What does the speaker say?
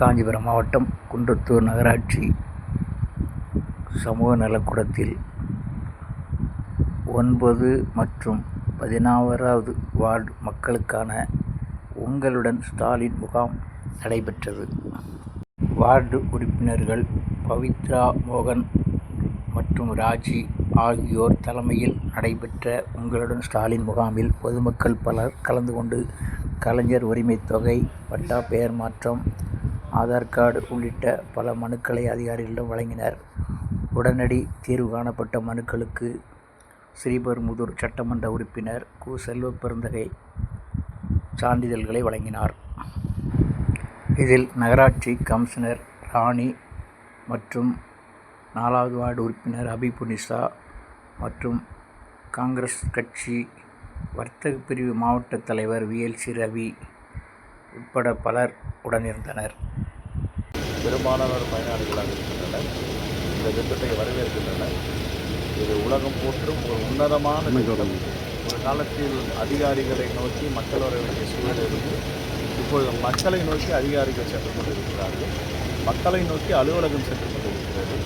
காஞ்சிபுரம் மாவட்டம் குன்றத்தூர் நகராட்சி சமூக நலக்கூடத்தில் ஒன்பது மற்றும் பதினாறாவது வார்டு மக்களுக்கான உங்களுடன் ஸ்டாலின் முகாம் நடைபெற்றது. வார்டு உறுப்பினர்கள் பவித்ரா மோகன் மற்றும் ராஜி ஆகியோர் தலைமையில் நடைபெற்ற உங்களுடன் ஸ்டாலின் முகாமில் பொதுமக்கள் பலர் கலந்து கொண்டு கலைஞர் உரிமைத் தொகை பட்டா பெயர் மாற்றம் ஆதார் கார்டு உள்ளிட்ட பல மனுக்களை அதிகாரிகளிடம் வழங்கினர். உடனடி தீர்வு காணப்பட்ட மனுக்களுக்கு ஸ்ரீபெரும்புதூர் சட்டமன்ற உறுப்பினர் கு. செல்வப்பெருந்தகை சான்றிதழ்களை வழங்கினார். இதில் நகராட்சி கமிஷனர் ராணி மற்றும் நாலாவது வார்டு உறுப்பினர் அபிபுனிசா மற்றும் காங்கிரஸ் கட்சி வர்த்தக பிரிவு மாவட்ட தலைவர் விஎல்சி ரவி உட்பட பலர் உடனிருந்தனர். பெரும்பாலானோர் பயனாளிகளாக இருக்கின்றனர். இந்த திட்டத்தை வரவேற்கின்றனர். இது உலகம் போற்றும் ஒரு உன்னதமான திட்டம். ஒரு காலத்தில் அதிகாரிகளை நோக்கி மக்கள் வர வேண்டிய சூழல் இருந்து இப்பொழுது மக்களை நோக்கி அதிகாரிகள் சென்று கொண்டிருக்கிறார்கள். மக்களை நோக்கி அலுவலகம் சென்று கொண்டிருக்கிறது.